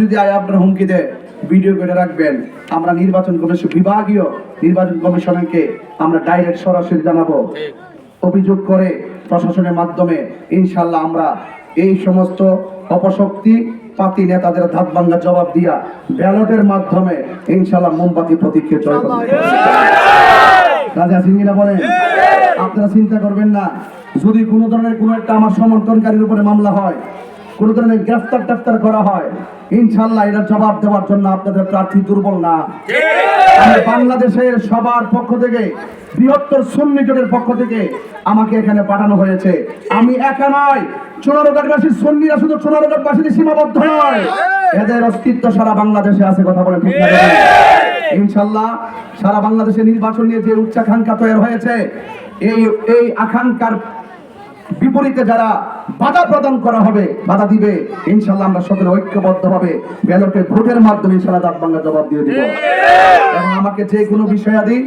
যদি আয় আপনার হুমকি দেয় ভিডিও করে রাখবেন, আমরা নির্বাচন কমিশন বিভাগীয় নির্বাচন কমিশনকে আমরা ডাইরেক্ট সরাসরি জানাব। অভিযোগ করে প্রশাসনের মাধ্যমে ইনশাল্লাহ আমরা এই সমস্ত অপশক্তি পাতি নেতাদের ধাপ ভাঙ্গা জবাব দিয়া ব্যালটের মাধ্যমে ইনশাল্লাহ মোমবাতি প্রতীককে জয় করব রাজা সিংহীরা বলেন, আপনারা চিন্তা করবেন না, যদি কোনো ধরনের কোনো একটা আমার সমর্থনকারীর উপরে মামলা হয় কোনো ধরনের গ্রেফতার টেফতার করা হয়। ইনশাল্লাহ এটা জবাব দেওয়ার জন্য আপনাদের প্রার্থী দুর্বল না। বাংলাদেশের সবার পক্ষ থেকে বৃহত্তর সুন্নি জোটের পক্ষ থেকে আমাকে এখানে পাঠানো হয়েছে। আমি একা নয় চুনারোগাটবাসী সুন্নিরা শুধু চুনারোগাটবাসীর সীমাবদ্ধ নয়। এদের অস্তিত্ব সারা বাংলাদেশে আছে কথা বলে ঠিক ইনশাল্লাহ সারা বাংলাদেশে নির্বাচন নিয়ে যে উচ্চাকাঙ্ক্ষা তৈরি হয়েছে এই এই আকাঙ্ক্ষার বিপরীতে যারা বাধা প্রদান করা হবে বাধা দিবে। ইনশাল্লাহ আমরা সকলে ঐক্যবদ্ধ ভাবে ব্যালটে ভোটের মাধ্যমে ইনশাল্লাহ দাঁত বাংলা জবাব দিয়ে দিব। এবং আমাকে যে কোনো বিষয়াদি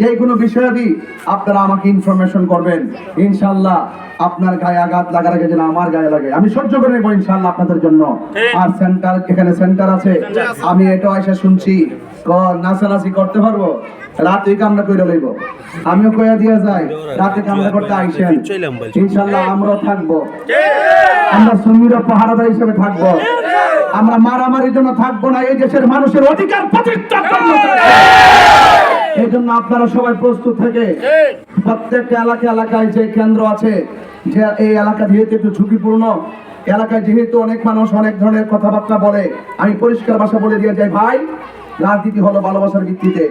যে কোনো বিষয়াদি আপনারা আমাকে ইনফরমেশন করবেন। ইনশাল্লাহ আপনার গায়ে আঘাত লাগার আগে যেন আমার গায়ে লাগে। আমি সহ্য করে নেব ইনশাল্লাহ আপনাদের জন্য। আর সেন্টার এখানে সেন্টার আছে। আমি এটাও এসে শুনছি। নাচানাচি করতে পারব? রাতে কামড়া করে লইব। আমিও কইয়া দিয়া যাই, রাতে কামড়া করতে আইসেন। ইনশাল্লাহ আমরাও থাকব। আমরা সুমির পাহারাদার হিসেবে থাকব। আমরা মারামারির জন্য থাকব না, এই দেশের মানুষের অধিকার প্রতিষ্ঠার জন্য। এই জন্য আপনারা সবাই প্রস্তুত থেকে প্রত্যেকটা এলাকা এলাকায় যে কেন্দ্র আছে, যে এই এলাকা যেহেতু একটু ঝুঁকিপূর্ণ, এলাকায় যেহেতু অনেক মানুষ অনেক ধরনের কথাবার্তা বলে, আমি পরিষ্কার ভাষা বলে দিয়ে যাই, ভাই রাজনীতি হলো ভালোবাসার ভিত্তিতে।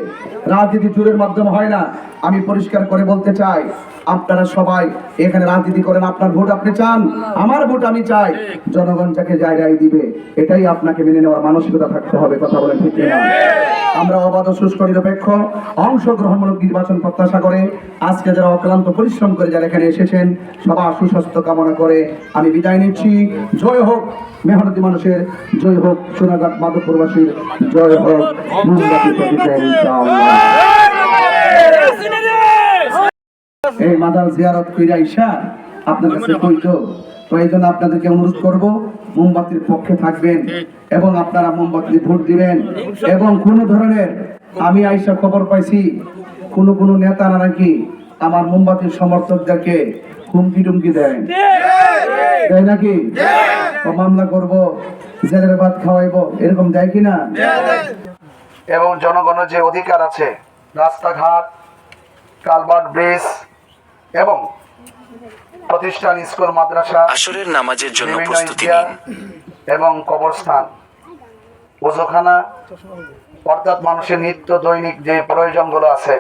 রাজনীতি চুরের মাধ্যমে হয় না। আমি পরিষ্কার করে বলতে চাই, আপনারা সবাই এখানে রাজনীতি করেন, আপনার ভোট আপনি চান, আমার ভোট আমি চাই। জনগণ যাকে জায়গায় দিবে, এটাই আপনাকে মেনে নেওয়ার মানসিকতা থাকতে হবে, কথা বলে ঠিক না আমরা অবাধ সুস্থ নিরপেক্ষ, অংশগ্রহণমূলক নির্বাচন প্রত্যাশা করে আজকে যারা অক্লান্ত পরিশ্রম করে যারা এখানে এসেছেন, সবার সুস্বাস্থ্য কামনা করে আমি বিদায় নিচ্ছি জয় হোক মেহনতি মানুষের, জয় হোক সোনাঘাট মাধবপুরবাসীর, জয় হোক। এই মাদার জিয়ারত কইরা ইসা আপনার কাছে কইতো তো এই জন্য আপনাদেরকে অনুরোধ করব, মোমবাতির পক্ষে থাকবেন এবং আপনারা মোমবাতি ভোট দিবেন এবং কোন ধরনের, আমি আইসা খবর পাইছি, কোন কোন নেতারা নাকি আমার মোমবাতির সমর্থকদেরকে হুমকি টুমকি দেয়। দেয় নাকি? মামলা করব জেলের ভাত খাওয়াইবো এরকম দেয় কিনা? এবং জনগণের যে অধিকার আছে রাস্তাঘাট কালভার্ট ব্রিজ এবং প্রতিষ্ঠান স্কুল মাদ্রাসা আসরের নামাজের জন্য প্রস্তুতি নিন। এবং কবরস্থান ওজোখানা অর্থাৎ মানুষের নিত্য দৈনিক যে প্রয়োজনগুলো আছে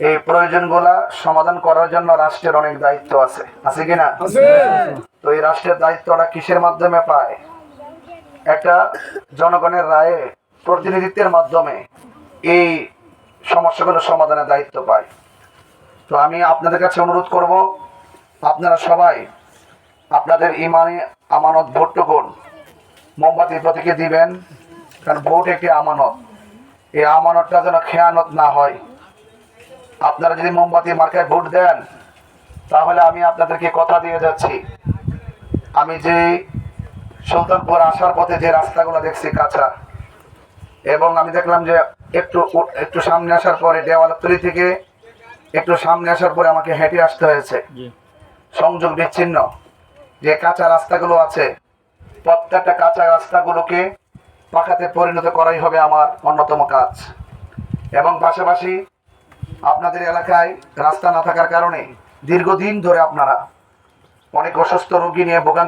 এই প্রয়োজনগুলা সমাধান করার জন্য রাষ্ট্রের অনেক দায়িত্ব আছে। আছে কিনা তো এই রাষ্ট্রের দায়িত্বটা কিসের মাধ্যমে পায়? একটা জনগণের রায়ে প্রতিনিধিত্বের মাধ্যমে এই সমস্যাগুলো সমাধানের দায়িত্ব পায়। তো আমি আপনাদের কাছে অনুরোধ করব আপনারা সবাই আপনাদের ইমানি আমানত ভোটটুকুন মোমবাতি প্রতীকে দিবেন কারণ ভোট একটি আমানত। এই আমানতটা যেন খেয়ানত না হয়। আপনারা যদি মোমবাতি মার্কায় ভোট দেন তাহলে আমি আপনাদেরকে কথা দিয়ে যাচ্ছি। আমি যে সুলতানপুর আসার পথে যে রাস্তাগুলো দেখছি কাঁচা এবং আমি দেখলাম যে একটু একটু সামনে আসার পরে দেওয়ালতলি থেকে একটু সামনে আসার পরে আমাকে হেঁটে আসতে হয়েছে। সংযোগ বিচ্ছিন্ন। যে কাঁচা রাস্তাগুলো আছে প্রত্যেকটা কাঁচা রাস্তাগুলোকে পাকাতে পরিণত করাই হবে আমার অন্যতম কাজ। এবং পাশাপাশি আপনাদের এলাকায় রাস্তা না থাকার কারণে দীর্ঘদিন ধরে আপনারা অনেক অসুস্থ রোগী নিয়ে ভোগান